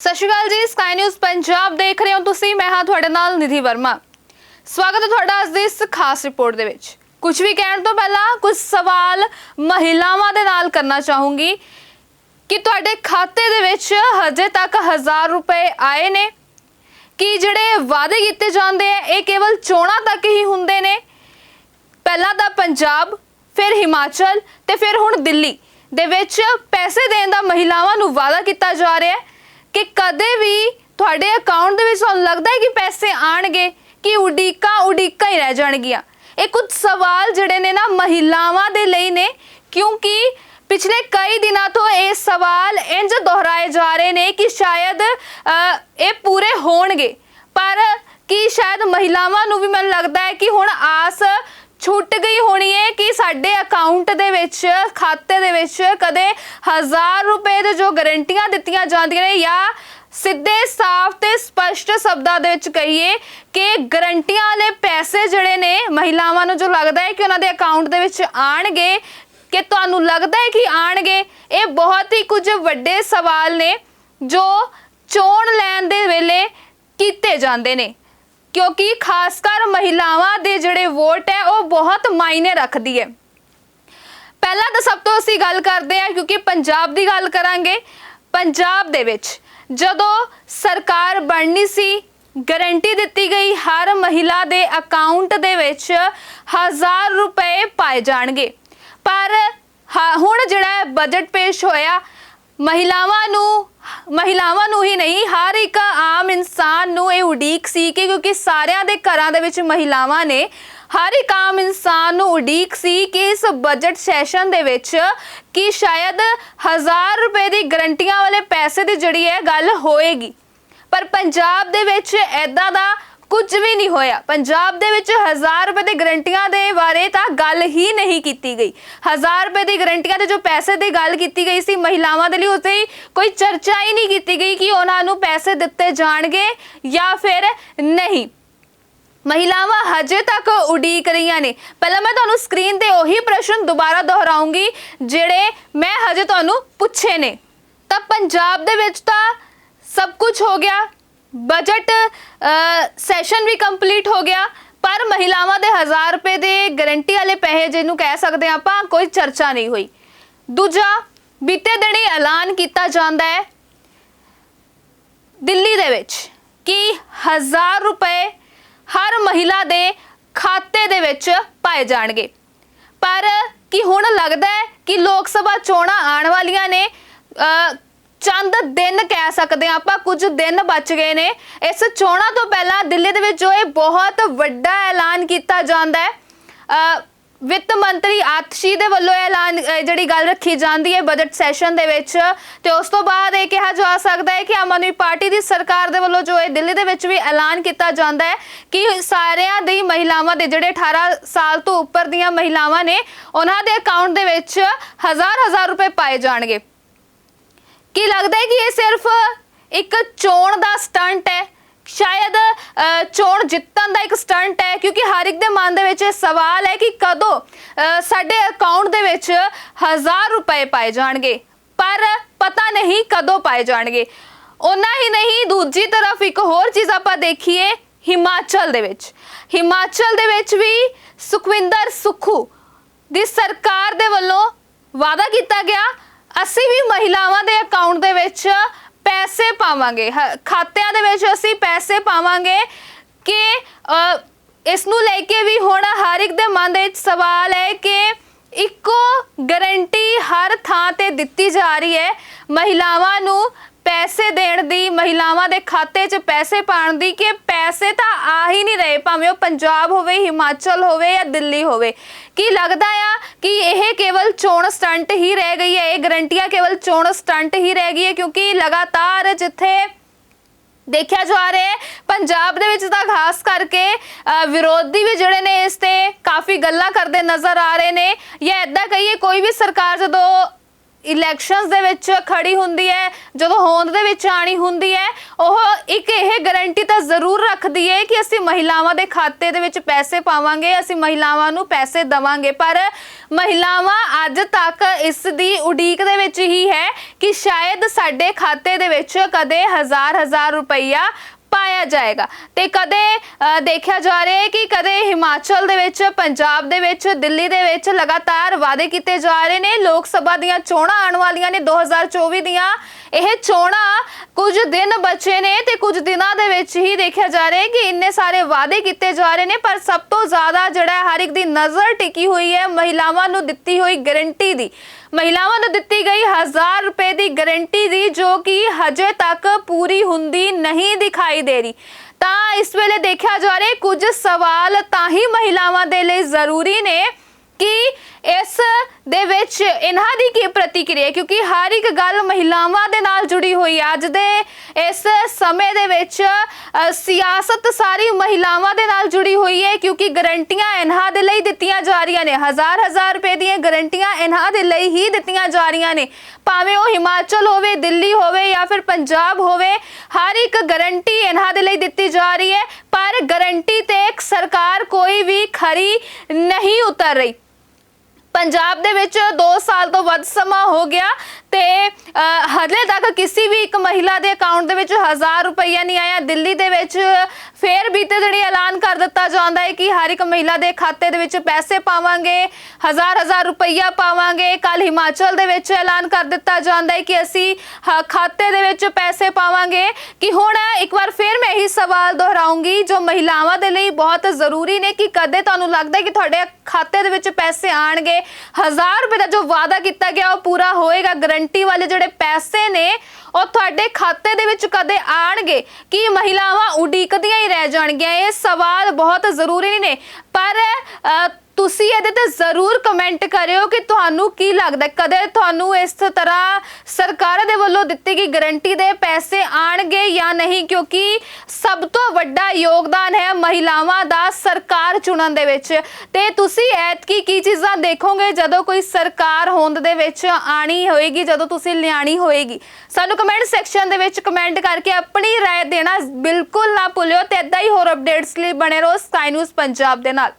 ਸਤਿ ਸ਼੍ਰੀ ਅਕਾਲ ਜੀ sky news Punjab ਦੇਖ ਰਹੇ ਹੋ ਤੁਸੀਂ, ਮੈਂ ਹਾਂ ਤੁਹਾਡੇ ਨਾਲ ਨਿਧੀ ਵਰਮਾ। ਸਵਾਗਤ ਹੈ ਤੁਹਾਡਾ ਅੱਜ ਦੀ ਇਸ ਖਾਸ ਰਿਪੋਰਟ ਦੇ ਵਿੱਚ। ਕੁਝ ਵੀ ਕਹਿਣ ਤੋਂ ਪਹਿਲਾਂ ਕੁਝ ਸਵਾਲ ਮਹਿਲਾਵਾਂ ਦੇ ਨਾਲ ਕਰਨਾ ਚਾਹੂੰਗੀ ਕਿ ਤੁਹਾਡੇ ਖਾਤੇ ਦੇ ਵਿੱਚ ਹਜੇ ਤੱਕ 1000 ਰੁਪਏ ਆਏ ਨੇ। ਕਿ ਜਿਹੜੇ ਵਾਅਦੇ ਕੀਤੇ ਜਾਂਦੇ ਆ, ਇਹ ਕੇਵਲ ਚੋਣਾਂ ਤੱਕ ਹੀ ਹੁੰਦੇ ਨੇ? ਪਹਿਲਾਂ ਤਾਂ ਪੰਜਾਬ, ਫਿਰ ਹਿਮਾਚਲ ਤੇ ਫਿਰ ਹੁਣ ਦਿੱਲੀ ਦੇ ਵਿੱਚ ਪੈਸੇ ਦੇਣ ਦਾ ਮਹਿਲਾਵਾਂ ਨੂੰ ਵਾਅਦਾ ਕੀਤਾ ਜਾ ਰਿਹਾ ਹੈ। ਕਿ ਕਦੇ ਵੀ ਤੁਹਾਡੇ ਅਕਾਊਂਟ ਦੇ ਵਿੱਚ ਤੁਹਾਨੂੰ ਲੱਗਦਾ ਹੈ ਕਿ ਪੈਸੇ ਆਣਗੇ ਕਿ ਉਡੀਕਾਂ ਉਡੀਕਾਂ ਹੀ ਰਹਿ ਜਾਣਗੀਆਂ। ਇਹ ਕੁਝ ਸਵਾਲ ਜਿਹੜੇ ਨੇ ਨਾ ਮਹਿਲਾਵਾਂ ਦੇ ਲਈ ਨੇ, ਕਿਉਂਕਿ ਪਿਛਲੇ ਕਈ ਦਿਨਾਂ ਤੋਂ ਇਹ ਸਵਾਲ ਇੰਜ ਦੁਹਰਾਏ ਜਾ ਰਹੇ ਨੇ ਕਿ ਸ਼ਾਇਦ ਇਹ ਪੂਰੇ ਹੋਣਗੇ। ਪਰ ਕੀ ਸ਼ਾਇਦ ਮਹਿਲਾਵਾਂ ਨੂੰ ਵੀ ਮੈਨੂੰ ਲੱਗਦਾ ਹੈ ਕਿ ਹੁਣ ਆਸ ਛੁੱਟ ਗਈ ਹੋਣੀ ਹੈ ਕਿ ਸਾਡੇ ਅਕਾਊਂਟ ਦੇ ਵਿੱਚ, ਖਾਤੇ ਦੇ ਵਿੱਚ ਕਦੇ 1000 ਰੁਪਏ ਦੇ ਜੋ ਗਾਰੰਟੀਆਂ ਦਿੱਤੀਆਂ ਜਾਂਦੀਆਂ ਨੇ ਜਾਂ ਸਿੱਧੇ ਸਾਫ਼ ਤੇ ਸਪਸ਼ਟ ਸ਼ਬਦਾਂ ਦੇ ਵਿੱਚ ਕਹੀਏ ਕਿ ਗਾਰੰਟੀਆਂ ਵਾਲੇ ਪੈਸੇ ਜਿਹੜੇ ਨੇ ਮਹਿਲਾਵਾਂ ਨੂੰ ਜੋ ਲੱਗਦਾ ਹੈ ਕਿ ਉਹਨਾਂ ਦੇ ਅਕਾਊਂਟ ਦੇ ਵਿੱਚ ਆਣਗੇ ਕਿ ਤੁਹਾਨੂੰ ਲੱਗਦਾ ਹੈ ਕਿ ਆਣਗੇ ਇਹ ਬਹੁਤ ਹੀ ਕੁਝ ਵੱਡੇ ਸਵਾਲ ਨੇ ਜੋ ਚੋਣ ਲੈਣ ਦੇ ਵੇਲੇ ਕੀਤੇ ਜਾਂਦੇ ਨੇ। ਕਿਉਂਕਿ ਖਾਸ ਕਰ ਮਹਿਲਾਵਾਂ ਦੇ ਜਿਹੜੇ ਵੋਟ ਹੈ, ਉਹ ਬਹੁਤ ਮਾਇਨੇ ਰੱਖਦੀ ਹੈ। ਪਹਿਲਾਂ ਤਾਂ ਸਭ ਤੋਂ ਅਸੀਂ ਗੱਲ ਕਰਦੇ ਹਾਂ, ਕਿਉਂਕਿ ਪੰਜਾਬ ਦੀ ਗੱਲ ਕਰਾਂਗੇ, ਪੰਜਾਬ ਦੇ ਵਿੱਚ ਜਦੋਂ ਸਰਕਾਰ ਬਣਨੀ ਸੀ, ਗਾਰੰਟੀ ਦਿੱਤੀ ਗਈ ਹਰ ਮਹਿਲਾ ਦੇ ਅਕਾਊਂਟ ਦੇ ਵਿੱਚ 1000 ਰੁਪਏ ਪਾਏ ਜਾਣਗੇ। ਪਰ ਹ- ਹੁਣ ਜਿਹੜਾ ਬਜਟ ਪੇਸ਼ ਹੋਇਆ ਮਹਿਲਾਵਾਂ ਨੂੰ ਮਹਿਲਾਵਾਂ ਨੂੰ ਹੀ ਨਹੀਂ, ਹਰ ਇੱਕ ਆਮ ਇਨਸਾਨ ਨੂੰ ਇਹ ਉਡੀਕ ਸੀ ਕਿ ਕਿਉਂਕਿ ਸਾਰਿਆਂ ਦੇ ਘਰਾਂ ਦੇ ਵਿੱਚ ਮਹਿਲਾਵਾਂ ਨੇ, ਹਰ ਇੱਕ ਆਮ ਇਨਸਾਨ ਨੂੰ ਉਡੀਕ ਸੀ ਕਿ ਇਸ ਬਜਟ ਸੈਸ਼ਨ ਦੇ ਵਿੱਚ ਕਿ ਸ਼ਾਇਦ 1000 ਰੁਪਏ ਦੀ ਗਰੰਟੀਆਂ ਵਾਲੇ ਪੈਸੇ ਦੀ ਜਿਹੜੀ ਹੈ ਗੱਲ ਹੋਏਗੀ। ਪਰ ਪੰਜਾਬ ਦੇ ਵਿੱਚ ਐਦਾਂ ਦਾ ਕੁਝ ਵੀ ਨਹੀਂ ਹੋਇਆ। ਪੰਜਾਬ ਦੇ ਵਿੱਚ 1000 ਰੁਪਏ ਦੀ ਗਰੰਟੀਆਂ ਦੇ ਬਾਰੇ ਤਾਂ ਗੱਲ ਹੀ ਨਹੀਂ ਕੀਤੀ ਗਈ। 1000 ਰੁਪਏ ਦੀ ਗਰੰਟੀਆਂ ਦੇ ਜੋ ਪੈਸੇ ਦੀ ਗੱਲ ਕੀਤੀ ਗਈ ਸੀ, ਮਹਿਲਾਵਾਂ ਦੇ ਲਈ ਉਸ ਕੋਈ ਚਰਚਾ ਹੀ ਨਹੀਂ ਕੀਤੀ ਗਈ ਕਿ ਉਹਨਾਂ ਨੂੰ ਪੈਸੇ ਦਿੱਤੇ ਜਾਣਗੇ ਜਾਂ ਫਿਰ ਨਹੀਂ। ਮਹਿਲਾਵਾਂ ਹਜੇ ਤੱਕ ਉਡੀਕ ਰਹੀਆਂ ਨੇ। ਪਹਿਲਾਂ ਮੈਂ ਤੁਹਾਨੂੰ ਸਕਰੀਨ ਤੇ ਉਹੀ ਪ੍ਰਸ਼ਨ ਦੁਬਾਰਾ ਦੁਹਰਾਉਂਗੀ, ਜਿਹੜੇ ਮੈਂ ਹਜੇ ਤੁਹਾਨੂੰ ਪੁੱਛੇ ਨੇ। ਤਾਂ ਪੰਜਾਬ ਦੇ ਵਿੱਚ ਤਾਂ ਸਭ ਕੁਝ ਹੋ ਗਿਆ। ਬਜਟ ਸੈਸ਼ਨ ਵੀ ਕੰਪਲੀਟ ਹੋ ਗਿਆ, ਪਰ ਮਹਿਲਾਵਾਂ ਦੇ 1000 ਰੁਪਏ ਦੇ ਗਾਰੰਟੀ ਵਾਲੇ ਪੈਸੇ ਜਿਹਨੂੰ ਕਹਿ ਸਕਦੇ ਹਾਂ ਆਪਾਂ, ਕੋਈ ਚਰਚਾ ਨਹੀਂ ਹੋਈ। ਦੂਜਾ, ਬੀਤੇ ਦਿਨੀ ਐਲਾਨ ਕੀਤਾ ਜਾਂਦਾ ਹੈ ਦਿੱਲੀ ਦੇ ਵਿੱਚ ਕਿ 1000 ਰੁਪਏ ਹਰ ਮਹਿਲਾ ਦੇ ਖਾਤੇ ਦੇ ਵਿੱਚ ਪਾਏ ਜਾਣਗੇ। ਪਰ ਕੀ ਹੁਣ ਲੱਗਦਾ ਹੈ ਕਿ ਲੋਕ ਸਭਾ ਚੋਣਾਂ ਆਉਣ ਵਾਲੀਆਂ ਨੇ ਚੰਦ ਦਿਨ ਕਹਿ ਸਕਦੇ ਹਾਂ ਆਪਾਂ, ਕੁਝ ਦਿਨ ਬਚ ਗਏ ਨੇ। ਇਸ ਚੋਣਾਂ ਤੋਂ ਪਹਿਲਾਂ ਦਿੱਲੀ ਦੇ ਵਿੱਚ ਜੋ ਇਹ ਬਹੁਤ ਵੱਡਾ ਐਲਾਨ ਕੀਤਾ ਜਾਂਦਾ ਹੈ ਵਿੱਤ ਮੰਤਰੀ ਆਤਸ਼ੀ ਦੇ ਵੱਲੋਂ ਐਲਾਨ ਜਿਹੜੀ ਗੱਲ ਰੱਖੀ ਜਾਂਦੀ ਹੈ ਬਜਟ ਸੈਸ਼ਨ ਦੇ ਵਿੱਚ, ਤੇ ਉਸ ਤੋਂ ਬਾਅਦ ਇਹ ਕਿਹਾ ਜਾ ਸਕਦਾ ਹੈ ਕਿ ਆਮ ਆਦਮੀ ਪਾਰਟੀ ਦੀ ਸਰਕਾਰ ਦੇ ਵੱਲੋਂ ਜੋ ਇਹ ਦਿੱਲੀ ਦੇ ਵਿੱਚ ਵੀ ਐਲਾਨ ਕੀਤਾ ਜਾਂਦਾ ਹੈ ਕਿ ਸਾਰਿਆਂ ਦੀ ਮਹਿਲਾਵਾਂ ਦੇ, ਜਿਹੜੇ 18 ਸਾਲ ਤੋਂ ਉੱਪਰ ਦੀਆਂ ਮਹਿਲਾਵਾਂ ਨੇ, ਉਹਨਾਂ ਦੇ ਅਕਾਊਂਟ ਦੇ ਵਿੱਚ ਹਜ਼ਾਰ ਹਜ਼ਾਰ ਰੁਪਏ ਪਾਏ ਜਾਣਗੇ। ਕੀ ਲੱਗਦਾ ਹੈ ਕਿ ਇਹ ਸਿਰਫ ਇੱਕ ਚੋਣ ਦਾ ਸਟੰਟ ਹੈ? ਸ਼ਾਇਦ ਅ, ਚੋਣ ਜਿੱਤਣ ਦਾ ਇੱਕ ਸਟੰਟ ਹੈ ਕਿਉਂਕਿ ਹਰ ਇੱਕ ਦੇ ਮਨ ਦੇ ਵਿੱਚ ਇਹ ਸਵਾਲ ਹੈ ਕਿ ਕਦੋਂ ਅ, ਸਾਡੇ ਅਕਾਊਂਟ ਦੇ ਵਿੱਚ 1000 ਰੁਪਏ ਪਾਏ ਜਾਣਗੇ ਪਰ ਪਤਾ ਨਹੀਂ ਕਦੋਂ ਪਾਏ ਜਾਣਗੇ। ਉਹਨਾਂ ਹੀ ਨਹੀਂ ਦੂਜੀ ਤਰਫ ਇੱਕ ਹੋਰ ਚੀਜ਼ ਆਪਾਂ ਦੇਖੀਏ ਹਿਮਾਚਲ ਦੇ ਵਿੱਚ। ਹਿਮਾਚਲ ਦੇ ਵਿੱਚ ਵੀ ਸੁਖਵਿੰਦਰ ਸੁਖੂ ਦੀ ਸਰਕਾਰ ਦੇ ਵੱਲੋਂ ਵਾਅਦਾ ਕੀਤਾ ਗਿਆ ਅਸੀਂ ਵੀ ਮਹਿਲਾਵਾਂ ਦੇ ਅਕਾਊਂਟ ਦੇ ਵਿੱਚ ਪੈਸੇ ਪਾਵਾਂਗੇ। ਹ- ਖਾਤਿਆਂ ਦੇ ਵਿੱਚ ਅਸੀਂ ਪੈਸੇ ਪਾਵਾਂਗੇ ਕਿ ਇਸ ਨੂੰ ਲੈ ਕੇ ਵੀ ਹੁਣ ਹਰ ਇੱਕ ਦੇ ਮਨ ਦੇ ਵਿੱਚ ਸਵਾਲ ਹੈ ਕਿ ਇੱਕੋ ਗਾਰੰਟੀ ਹਰ ਥਾਂ ਤੇ ਦਿੱਤੀ ਜਾ ਰਹੀ ਹੈ। ਮਹਿਲਾਵਾਂ ਨੂੰ ਪੈਸੇ ਦੇਣ ਦੀ, ਮਹਿਲਾਵਾਂ ਦੇ ਖਾਤੇ 'ਚ ਪੈਸੇ ਪਾਉਣ ਦੀ ਕਿ ਪੈਸੇ ਤਾਂ ਆ ਹੀ ਨਹੀਂ ਰਹੇ, ਭਾਵੇਂ ਉਹ ਪੰਜਾਬ ਹੋਵੇ, ਹਿਮਾਚਲ ਹੋਵੇ ਜਾਂ ਦਿੱਲੀ ਹੋਵੇ। ਕੀ ਲੱਗਦਾ ਆ ਕਿ ਇਹ ਕੇਵਲ ਚੋਣ ਸਟੰਟ ਹੀ ਰਹਿ ਗਈ ਹੈ, ਇਹ ਗਰੰਟੀਆਂ ਕੇਵਲ ਚੋਣ ਸਟੰਟ ਹੀ ਰਹਿ ਗਈ ਹੈ, ਕਿਉਂਕਿ ਲਗਾਤਾਰ ਜਿੱਥੇ ਦੇਖਿਆ ਜਾ ਰਿਹਾ ਹੈ, ਪੰਜਾਬ ਦੇ ਵਿੱਚ ਤਾਂ ਖਾਸ ਕਰਕੇ ਵਿਰੋਧੀ ਵੀ ਜਿਹੜੇ ਨੇ ਇਸ ਤੇ ਕਾਫੀ ਗੱਲਾਂ ਕਰਦੇ ਨਜ਼ਰ ਆ ਰਹੇ ਨੇ। ਜਾਂ ਇਦਾਂ ਕਹੀਏ, ਕੋਈ ਵੀ ਸਰਕਾਰ ਜਦੋਂ ਇਲੈਕਸ਼ਨਸ ਦੇ ਵਿੱਚ ਖੜੀ ਹੁੰਦੀ ਹੈ, ਜਦੋਂ ਹੋਂਦ ਦੇ ਵਿੱਚ ਆਣੀ ਹੁੰਦੀ ਹੈ, ਉਹ ਇੱਕ ਇਹ ਗਾਰੰਟੀ ਤਾਂ ਜ਼ਰੂਰ ਰੱਖਦੀ ਹੈ ਕਿ ਅਸੀਂ ਮਹਿਲਾਵਾਂ ਦੇ ਖਾਤੇ ਦੇ ਵਿੱਚ ਪੈਸੇ ਪਾਵਾਂਗੇ, ਅਸੀਂ ਮਹਿਲਾਵਾਂ ਨੂੰ ਪੈਸੇ ਦਵਾਂਗੇ। ਪਰ ਮਹਿਲਾਵਾਂ ਅੱਜ ਤੱਕ ਇਸ ਦੀ ਉਡੀਕ ਦੇ ਵਿੱਚ ਹੀ ਹੈ ਕਿ ਸ਼ਾਇਦ ਸਾਡੇ ਖਾਤੇ ਦੇ ਵਿੱਚ ਕਦੇ ਹਜ਼ਾਰ ਹਜ਼ਾਰ ਰੁਪਈਆ ਪਾਇਆ ਜਾਏਗਾ। ਤੇ ਕਦੇ ਦੇਖਿਆ ਜਾ ਰਿਹਾ ਹੈ ਕਿ ਕਦੇ ਹਿਮਾਚਲ ਦੇ ਵਿੱਚ, ਪੰਜਾਬ ਦੇ ਵਿੱਚ, ਦਿੱਲੀ ਦੇ ਵਿੱਚ ਲਗਾਤਾਰ ਵਾਅਦੇ ਕੀਤੇ ਜਾ ਰਹੇ ਨੇ। ਲੋਕ ਸਭਾ ਦੀਆਂ ਚੋਣਾਂ ਆਉਣ ਵਾਲੀਆਂ ਨੇ 2024 ਦੀਆਂ। ਇਹ ਚੋਣਾਂ ਕੁਝ ਦਿਨ ਬਚੇ ਨੇ ਤੇ ਕੁਝ ਦਿਨਾਂ ਦੇ ਵਿੱਚ ਹੀ ਦੇਖਿਆ ਜਾ ਰਿਹਾ ਹੈ ਕਿ ਇੰਨੇ ਸਾਰੇ ਵਾਅਦੇ ਕੀਤੇ ਜਾ ਰਹੇ ਨੇ, ਪਰ ਸਭ ਤੋਂ ਜ਼ਿਆਦਾ ਜਿਹੜਾ ਹਰ ਇੱਕ ਦੀ ਨਜ਼ਰ ਟਿਕੀ ਹੋਈ ਹੈ ਮਹਿਲਾਵਾਂ ਨੂੰ ਦਿੱਤੀ ਹੋਈ ਗਾਰੰਟੀ ਦੀ। ਮਹਿਲਾਵਾਂ ਨੂੰ ਦਿੱਤੀ ਗਈ 1000 ਰੁਪਏ ਦੀ ਗਾਰੰਟੀ ਦੀ, ਜੋ ਕਿ ਹਜੇ ਤੱਕ ਪੂਰੀ ਹੁੰਦੀ ਨਹੀਂ ਦਿਖਾਈ ਦੇ ਰਹੀ। ਤਾਂ ਇਸ ਵੇਲੇ ਦੇਖਿਆ ਜਾ ਰਿਹਾ, ਕੁਝ ਸਵਾਲ ਤਾਂ ਹੀ ਮਹਿਲਾਵਾਂ ਦੇ ਲਈ ਜ਼ਰੂਰੀ ਨੇ। ਕਿ ਇਸ ਦੇ ਵਿੱਚ ਇਹਨਾਂ ਦੀ ਕੀ ਪ੍ਰਤੀਕਿਰਿਆ ਕਿਉਂਕਿ ਹਰ ਇੱਕ ਗੱਲ ਮਹਿਲਾਵਾਂ ਦੇ ਨਾਲ ਜੁੜੀ ਹੋਈ ਹੈ। ਅੱਜ ਦੇ ਇਸ ਸਮੇਂ ਦੇ ਵਿੱਚ ਸਿਆਸਤ ਸਾਰੀ ਮਹਿਲਾਵਾਂ ਦੇ ਨਾਲ ਜੁੜੀ ਹੋਈ ਹੈ ਕਿਉਂਕਿ ਗਰੰਟੀਆਂ ਇਹਨਾਂ ਦੇ ਲਈ ਦਿੱਤੀਆਂ ਜਾ ਰਹੀਆਂ ਨੇ। ਹਜ਼ਾਰ ਹਜ਼ਾਰ ਰੁਪਏ ਦੀਆਂ ਗਰੰਟੀਆਂ ਇਹਨਾਂ ਦੇ ਲਈ ਹੀ ਦਿੱਤੀਆਂ ਜਾ ਰਹੀਆਂ ਨੇ। ਭਾਵੇਂ ਉਹ ਹਿਮਾਚਲ ਹੋਵੇ, ਦਿੱਲੀ ਹੋਵੇ ਜਾਂ ਫਿਰ ਪੰਜਾਬ ਹੋਵੇ, ਹਰ ਇੱਕ ਗਰੰਟੀ ਇਹਨਾਂ ਦੇ ਲਈ ਦਿੱਤੀ ਜਾ ਰਹੀ ਹੈ। ਪਰ ਗਰੰਟੀ ਤੇ ਇੱਕ ਸਰਕਾਰ ਕੋਈ ਵੀ ਖਰੀ ਨਹੀਂ ਉਤਰ ਰਹੀ। ਪੰਜਾਬ ਦੇ ਵਿੱਚ 2 ਸਾਲ ਤੋਂ ਵੱਧ ਸਮਾਂ ਹੋ ਗਿਆ। ਤੇ ਅ, ਹਜੇ ਤੱਕ ਕਿਸੇ ਵੀ ਇੱਕ ਮਹਿਲਾ ਦੇ ਅਕਾਊਂਟ ਦੇ ਵਿੱਚ 1000 ਰੁਪਈਆ ਨਹੀਂ ਆਇਆ। ਦਿੱਲੀ ਦੇ ਵਿੱਚ ਫੇਰ ਬੀਤੇ ਦਿਨੀ ਐਲਾਨ ਕਰ ਦਿੱਤਾ ਜਾਂਦਾ ਹੈ ਕਿ ਹਰ ਇੱਕ ਮਹਿਲਾ ਦੇ ਖਾਤੇ ਦੇ ਵਿੱਚ ਪੈਸੇ ਪਾਵਾਂਗੇ ਹਜ਼ਾਰ ਹਜ਼ਾਰ ਰੁਪਈਆ ਪਾਵਾਂਗੇ। ਕੱਲ ਹਿਮਾਚਲ ਦੇ ਵਿੱਚ ਐਲਾਨ ਕਰ ਦਿੱਤਾ ਜਾਂਦਾ ਹੈ ਕਿ ਅਸੀਂ ਖਾਤੇ ਦੇ ਵਿੱਚ ਪੈਸੇ ਪਾਵਾਂਗੇ। ਕਿ ਹੁਣ ਇੱਕ ਵਾਰ ਫੇਰ ਮੈਂ ਇਹੀ ਸਵਾਲ ਦੁਹਰਾਉਂਗੀ ਜੋ ਮਹਿਲਾਵਾਂ ਦੇ ਲਈ ਬਹੁਤ ਜ਼ਰੂਰੀ ਨੇ ਕਿ ਕਦੇ ਤੁਹਾਨੂੰ ਲੱਗਦਾ ਕਿ ਤੁਹਾਡੇ ਖਾਤੇ ਦੇ ਵਿੱਚ ਪੈਸੇ ਆਣਗੇ 1000 ਰੁਪਏ ਦਾ ਜੋ ਵਾਅਦਾ ਕੀਤਾ ਗਿਆ ਉਹ ਪੂਰਾ ਹੋਏਗਾ ਗਰੰਟੀ ਵਾਲੇ ਜਿਹੜੇ ਪੈਸੇ ਨੇ ਉਹ ਤੁਹਾਡੇ ਖਾਤੇ ਦੇ ਵਿੱਚ ਕਦੇ ਆਣਗੇ? ਕਿ ਮਹਿਲਾਵਾਂ ਉਡੀਕਦੀਆਂ ਹੀ ਰਹਿ ਜਾਣਗੀਆਂ? ਇਹ ਸਵਾਲ ਬਹੁਤ ਜ਼ਰੂਰੀ ਨੇ। ਪਰ ਅ, ਤੁਸੀਂ ਇਹਦੇ ਤੇ ਜ਼ਰੂਰ ਕਮੈਂਟ ਕਰਿਓ ਕਿ ਤੁਹਾਨੂੰ ਕੀ ਲੱਗਦਾ ਹੈ? ਕਦੇ ਤੁਹਾਨੂੰ ਇਸ ਤਰ੍ਹਾਂ ਸਰਕਾਰ ਦੇ ਵੱਲੋਂ ਦਿੱਤੀ ਗਈ ਗਾਰੰਟੀ ਦੇ ਪੈਸੇ ਆਣਗੇ ਜਾਂ ਨਹੀਂ ਕਿਉਂਕਿ ਸਭ ਤੋਂ ਵੱਡਾ ਯੋਗਦਾਨ ਹੈ ਮਹਿਲਾਵਾਂ ਦਾ ਸਰਕਾਰ ਚੁਣਨ ਦੇ ਵਿੱਚ ਤੇ ਤੁਸੀਂ ਐਤਕੀ ਕੀ ਚੀਜ਼ਾਂ ਦੇਖੋਗੇ ਜਦੋਂ ਕੋਈ ਸਰਕਾਰ ਹੋਂਦ ਦੇ ਵਿੱਚ ਆਣੀ ਹੋਏਗੀ ਜਦੋਂ ਤੁਸੀਂ ਲਿਆਣੀ ਹੋਏਗੀ ਸਾਨੂੰ ਕਮੈਂਟ ਸੈਕਸ਼ਨ ਦੇ ਵਿੱਚ ਕਮੈਂਟ ਕਰਕੇ ਆਪਣੀ رائے ਦੇਣਾ ਬਿਲਕੁਲ ਨਾ ਭੁੱਲਿਓ ਤੇ ਇਦਾਂ ਹੀ ਹੋਰ ਅਪਡੇਟਸ ਲਈ ਬਣੇ ਰਹੋ ਸਕਾਈ ਨਿਊਜ਼ ਪੰਜਾਬ ਦੇ ਨਾਲ